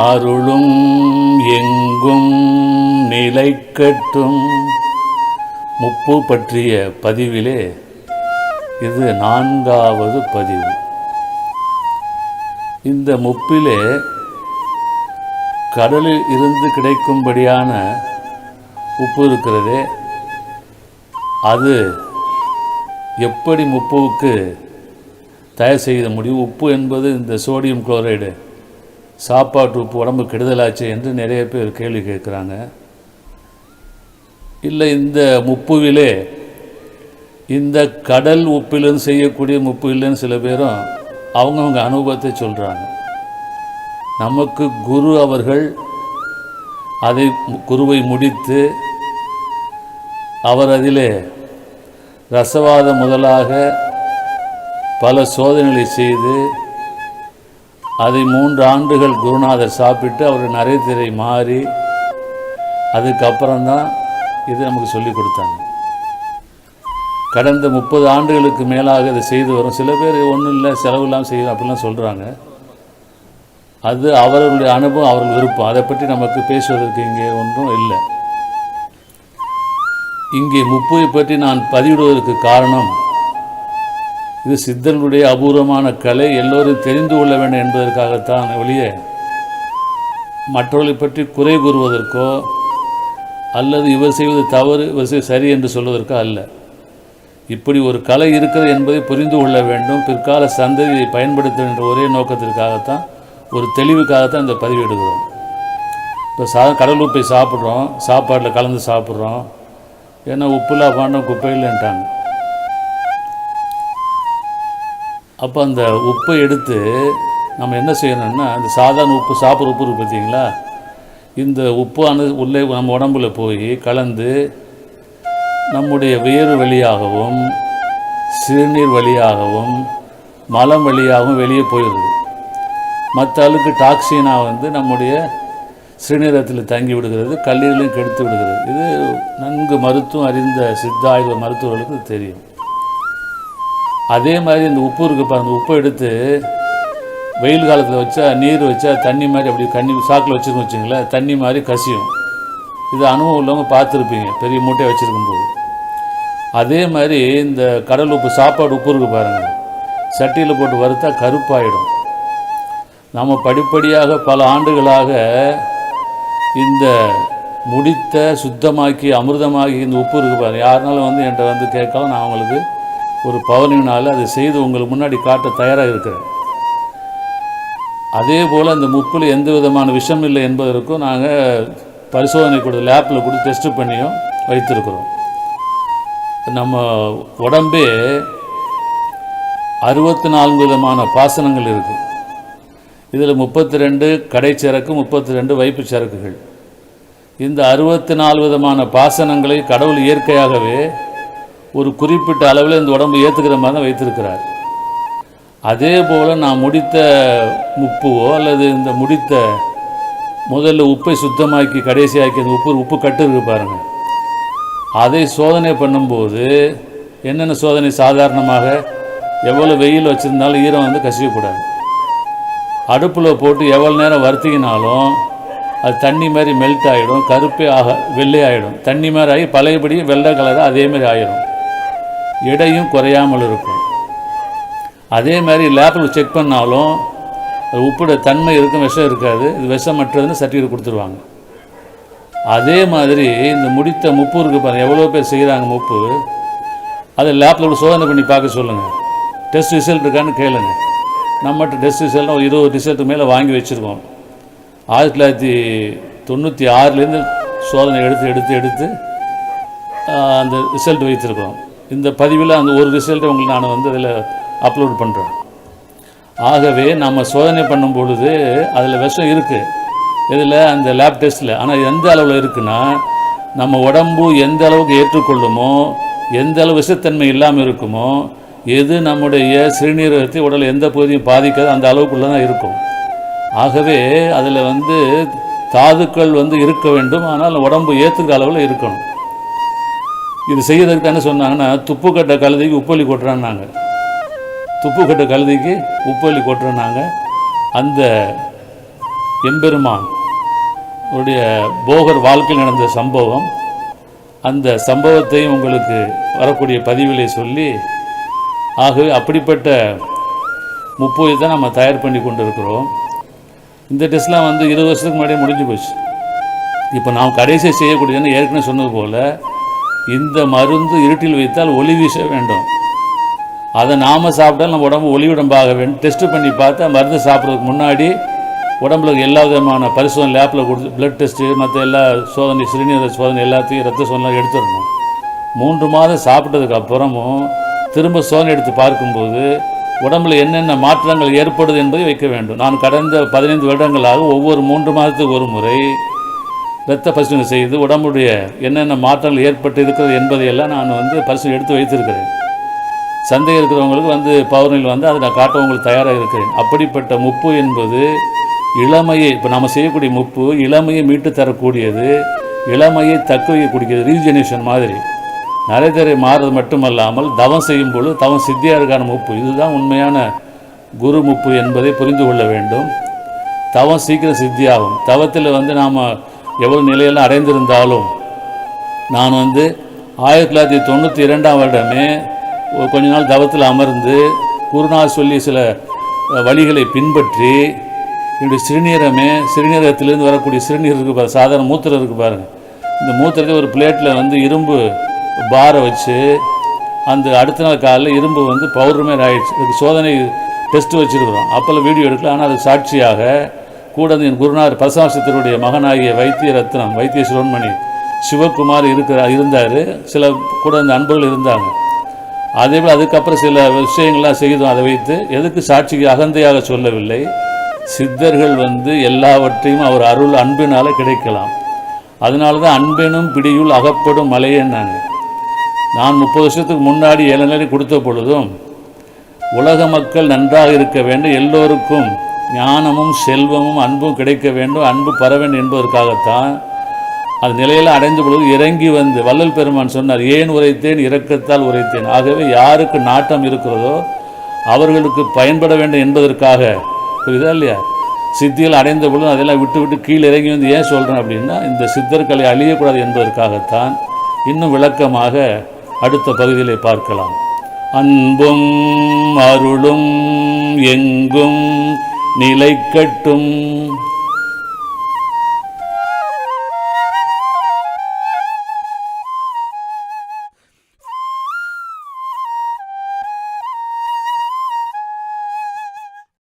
அருளும் எங்கும் நிலைக்கட்டும். முப்பு பற்றிய பதிவிலே இது நான்காவது பதிவு. இந்த முப்பிலே கடலில் இருந்து கிடைக்கும்படியான உப்பு இருக்கிறதே அது எப்படி முப்புவுக்கு தயார் செய்ய முடியும்? உப்பு என்பது இந்த சோடியம் குளோரைடு. சாப்பாட்டு உப்பு உடம்பு கெடுதலாச்சு என்று நிறைய பேர் கேள்வி கேட்குறாங்க. இல்லை இந்த முப்புவிலே இந்த கடல் உப்பிலிருந்து செய்யக்கூடிய முப்பு இல்லைன்னு சில பேரும் அவங்கவுங்க அனுபவத்தை சொல்கிறாங்க நமக்கு குரு அவர்கள் அதை குருவை முடித்து அவர் அதிலே ரசவாதம் முதலாக பல சோதனைகளை செய்து அதை மூன்று ஆண்டுகள் குருநாதர் சாப்பிட்டு அவர் நரைத்திரை மாறி அதுக்கப்புறம்தான் இது நமக்கு சொல்லி கொடுத்தாங்க. கடந்த முப்பது ஆண்டுகளுக்கு மேலாக இதை செய்து வரும். சில பேர் ஒன்றும் இல்லை செலவு இல்லாமல் அப்படிலாம் சொல்கிறாங்க அது அவர்களுடைய அனுபவம் அவர்கள் விருப்பம். அதை பற்றி நமக்கு பேசுவதற்கு இங்கே ஒன்றும் இல்லை. இங்கே முப்பை பற்றி நான் பதிவிடுவதற்கு காரணம் இது சித்தர்களுடைய அபூர்வமான கலை. எல்லோரும் தெரிந்து கொள்ள வேண்டும் என்பதற்காகத்தான் ஒழிய மற்றவர்களை பற்றி குறை கூறுவதற்கோ அல்லது இவர் செய்வது தவறு இவர் செய்வது சரி என்று சொல்வதற்கோ அல்ல. இப்படி ஒரு கலை இருக்கிறது என்பதை புரிந்து கொள்ள வேண்டும். பிற்கால சந்ததியை பயன்படுத்த என்ற ஒரே நோக்கத்திற்காகத்தான் ஒரு தெளிவுக்காகத்தான் இந்த பதிவிடுகிறோம் இப்போ சா கடல் சாப்பிட்றோம். சாப்பாட்டில் கலந்து சாப்பிட்றோம். ஏன்னா உப்புலா பாண்டம் குப்பையில்ன்ட்டாங்க அப்போ அந்த உப்பை எடுத்து நம்ம என்ன செய்யணும்னா அந்த சாதாரண உப்பு சாப்பிட்ற உப்பு இருக்குது பார்த்தீங்களா இந்த உப்பானது உள்ளே நம்ம உடம்புல போய் கலந்து நம்முடைய வேறு வழியாகவும் சிறுநீர் வழியாகவும் மலம் வழியாகவும் வெளியே போயிடுது. மற்ற அளவுக்கு டாக்ஸினாக வந்து நம்முடைய சிறுநீரத்தில் தங்கி விடுகிறது கல்லீரலையும் கெடுத்து விடுகிறது. இது நன்கு மருத்துவம் அறிந்த சித்தாயுத மருத்துவர்களுக்கு தெரியும். அதே மாதிரி இந்த உப்பு இருக்கு பாருங்க உப்பை எடுத்து வெயில் காலத்தில் வச்சா நீர் வச்சா தண்ணி மாதிரி அப்படி கண்ணி சாக்கில் வச்சுருக்கோம் வச்சுங்களேன் தண்ணி மாதிரி கசியும். இது அனுபவம் உள்ளவங்க பார்த்துருப்பீங்க பெரிய மூட்டையை வச்சுருக்கும்போது அதே மாதிரி இந்த கடல் உப்பு சாப்பாடு உப்பு இருக்குது பாருங்கள் சட்டியில் போட்டு வறுத்தா கருப்பாயிடும். நம்ம படிப்படியாக பல ஆண்டுகளாக இந்த முடித்த சுத்தமாக்கி அமிர்தமாகி இந்த உப்பு இருக்குது பாருங்கள் யாருனாலும் வந்து என்கிட்ட வந்து கேட்கலாம் நான் அவங்களுக்கு ஒரு பவனினால் அதை செய்து உங்களுக்கு முன்னாடி காட்ட தயாராக இருக்கிறேன். அதே போல் அந்த முப்பில் எந்த விதமான விஷம் இல்லை என்பதற்கும் நாங்கள் பரிசோதனை கொடுத்து லேப்பில் கொடுத்து டெஸ்ட் பண்ணியும் வைத்திருக்கிறோம். நம்ம உடம்பே அறுபத்தி நான்கு விதமான பாசனங்கள் இருக்குது இதில் முப்பத்தி ரெண்டு கடைச்சரக்கு முப்பத்தி ரெண்டு வைப்பு சரக்குகள். இந்த அறுபத்தி நாலு விதமான பாசனங்களை கடவுள் இயற்கையாகவே ஒரு குறிப்பிட்ட அளவில் இந்த உடம்பு ஏற்றுக்கிற மாதிரி தான் வைத்திருக்கிறார். அதே போல் நான் முடித்த உப்புவோ அல்லது இந்த முடித்த முதல்ல உப்பை சுத்தமாக்கி கடைசியாக்கி அந்த உப்பு உப்பு கட்டு இருக்கு பாருங்கள் அதை சோதனை பண்ணும்போது என்னென்ன சோதனை? சாதாரணமாக எவ்வளோ வெயில் வச்சுருந்தாலும் ஈரம் வந்து கசியக்கூடாது. அடுப்பில் போட்டு எவ்வளோ நேரம் வறுத்திக்கினாலும் அது தண்ணி மாதிரி மெல்ட் ஆகிடும் கருப்பே ஆக வெள்ளை ஆகிடும் தண்ணி மாதிரி ஆகி பழையபடி வெள்ளை கலராக அதே மாதிரி ஆகிடும் எடையும் குறையாமல் இருக்கும். அதே மாதிரி லேப்பில் செக் பண்ணாலும் அது உப்போட தன்மை இருக்கும் விஷம் இருக்காது. இது விஷமற்றதுன்னு சர்டிஃபிகேட் கொடுத்துருவாங்க. அதே மாதிரி இந்த முடித்த முப்பு இருக்குது பாருங்கள் எவ்வளோ பேர் செய்கிறாங்க முப்பு? அதை லேப்பில் கூட சோதனை பண்ணி பார்க்க சொல்லுங்கள் டெஸ்ட் ரிசல்ட் இருக்கான்னு கேளுங்க. நம்மகிட்ட டெஸ்ட் ரிசல்ட் ஒரு இருபது ரிசல்ட் மேலே வாங்கி வச்சுருக்கோம். ஆயிரத்தி தொள்ளாயிரத்தி தொண்ணூற்றி ஆறுலேருந்து சோதனை எடுத்து எடுத்து எடுத்து அந்த ரிசல்ட் வைத்திருக்கிறோம் இந்த பதிவில் அந்த ஒரு ரிசல்ட்டை உங்களுக்கு நான் வந்து அதில் அப்லோட் பண்ணுறேன் ஆகவே நம்ம சோதனை பண்ணும் பொழுது அதில் விஷம் இருக்குது இதில் அந்த லேப் டெஸ்ட்டில் ஆனால் எந்த அளவில் இருக்குன்னா நம்ம உடம்பு எந்த அளவுக்கு ஏற்றுக்கொள்ளுமோ எந்த அளவு விஷத்தன்மை இல்லாமல் இருக்குமோ எது நம்முடைய சிறுநீரகத்தை உடல் எந்த பகுதியும் பாதிக்காது அந்த அளவுக்குள்ளே தான் இருக்கும். ஆகவே அதில் வந்து தாதுக்கள் வந்து இருக்க வேண்டும். ஆனால் உடம்பு ஏற்றுக்கிற அளவில் இருக்கணும். இது செய்யறதுக்கு என்ன சொன்னாங்கன்னா துப்புக்கட்டை கழுதைக்கு உப்பள்ளி கொட்டுறான்னாங்க. துப்புக்கட்டை கழுதைக்கு உப்பள்ளி கொட்டுறனாங்க அந்த எம்பெருமான் உடைய போகர் வாழ்க்கையில் நடந்த சம்பவம் அந்த சம்பவத்தையும் உங்களுக்கு வரக்கூடிய பதிவிலே சொல்லி ஆகவே அப்படிப்பட்ட முப்பது தான் நம்ம தயார் பண்ணி கொண்டு இருக்கிறோம் இந்த டெஸ்ட்லாம் வந்து இருபது வருஷத்துக்கு முன்னாடியே முடிஞ்சு போச்சு. இப்போ நாம் கடைசியாக செய்யக்கூடியதுன்னு ஏற்கனவே சொன்னது போல் இந்த மருந்து இருட்டில் வைத்தால் ஒளி வீச வேண்டும். அதை நாம் சாப்பிட்டால் நம்ம உடம்பு ஒளி உடம்பாக வேண்டும் டெஸ்ட்டு பண்ணி பார்த்தா மருந்து சாப்பிட்றதுக்கு முன்னாடி உடம்புல எல்லா விதமான பரிசோதனை லேப்பில் கொடுத்து பிளட் டெஸ்ட்டு மற்ற எல்லா சோதனை சிறுநீரக சோதனை எல்லாத்தையும் ரத்த சோதனை எடுத்துடணும். மூன்று மாதம் சாப்பிட்டதுக்கு அப்புறமும் திரும்ப சோதனை எடுத்து பார்க்கும்போது உடம்புல என்னென்ன மாற்றங்கள் ஏற்படுது என்பதை வைக்க வேண்டும். நான் கடந்த பதினைந்து வருடங்களாக ஒவ்வொரு மூன்று மாதத்துக்கு ஒரு முறை இரத்த பரிசோதனை செய்து உடம்புடைய என்னென்ன மாற்றங்கள் ஏற்பட்டு இருக்கிறது என்பதையெல்லாம் நான் வந்து பரிசோதனை எடுத்து வைத்திருக்கிறேன். சந்தேகம் இருக்கிறவங்களுக்கு வந்து பௌர்ணமியில் வந்து அதை நான் காட்ட உங்களுக்கு தயாராக இருக்கிறேன். அப்படிப்பட்ட முப்பு என்பது இளமையை இப்போ நம்ம செய்யக்கூடிய முப்பு இளமையை மீட்டு தரக்கூடியது இளமையை தக்க வைக்கக்கூடியது ரீஜெனரேஷன் மாதிரி. நரைதரை மாறுறது மட்டுமல்லாமல் தவம் செய்யும் பொழுது தவம் சித்தியாருக்கான முப்பு இதுதான் உண்மையான குரு முப்பு என்பதை புரிந்து கொள்ள வேண்டும். தவம் சீக்கிரம் சித்தியாகும். தவத்தில் வந்து நாம் எவ்வளோ நிலையெல்லாம் அடைந்திருந்தாலும் நான் வந்து ஆயிரத்தி தொள்ளாயிரத்தி தொண்ணூற்றி இரண்டாம் வருடமே கொஞ்ச நாள் தவத்தில் அமர்ந்து குருநாள் சொல்லி சில வழிகளை பின்பற்றி என்னுடைய சிறுநீரமே சிறுநீரகத்திலிருந்து வரக்கூடிய சிறுநீர் இருக்கு பாருங்கள் சாதாரண மூத்திரம் இருக்கு பாருங்கள் இந்த மூத்திரத்தை ஒரு பிளேட்டில் வந்து இரும்பு பாரை வச்சு அந்த அடுத்த நாள் காலையில் இரும்பு வந்து பௌர்ணமே ஆயிடுச்சு. அதுக்கு சோதனை டெஸ்ட் வச்சுருக்குறோம். அப்போல்லாம் வீடியோ எடுக்கல ஆனால் அதுக்கு சாட்சியாக கூட என் குருநாதர் பரசாசத்தினுடைய மகனாகிய வைத்திய ரத்னம் வைத்திய சிரோன்மணி சிவகுமார் இருக்கிற இருந்தார். சில கூட அந்த அன்பர்கள் இருந்தாங்க. அதே போல் அதுக்கப்புறம் சில விஷயங்கள்லாம் செய்தோம் அதை வைத்து எதுக்கு சாட்சிக்கு அகந்தையாக சொல்லவில்லை. சித்தர்கள் வந்து எல்லாவற்றையும் அவர் அருள் அன்பினால் கிடைக்கலாம். அதனால தான் அன்பெனும் பிடியுள் அகப்படும் மலையேன்னாங்க நான் முப்பது வருஷத்துக்கு முன்னாடி இளநிலை கொடுத்த பொழுதும் உலக மக்கள் நன்றாக இருக்க வேண்டும் எல்லோருக்கும் ஞானமும் செல்வமும் அன்பும் கிடைக்க வேண்டும். அன்பு பெற என்பதற்காகத்தான் அது நிலையில் அடைந்த பொழுது இறங்கி வந்து வள்ளல் பெருமான் சொன்னார் ஏன் உரைத்தேன்? இரக்கத்தால் உரைத்தேன். ஆகவே யாருக்கு நாட்டம் இருக்கிறதோ அவர்களுக்கு பயன்பட வேண்டும் என்பதற்காக. புரியுதா இல்லையா? சித்தியில் அடைந்த பொழுது அதெல்லாம் விட்டு விட்டு கீழே இறங்கி வந்து ஏன் சொல்கிறேன் அப்படின்னா இந்த சித்தர்களை அழியக்கூடாது என்பதற்காகத்தான் இன்னும் விளக்கமாக அடுத்த பகுதியிலே பார்க்கலாம். அன்பும் அருளும் எங்கும் நிலை கட்டும்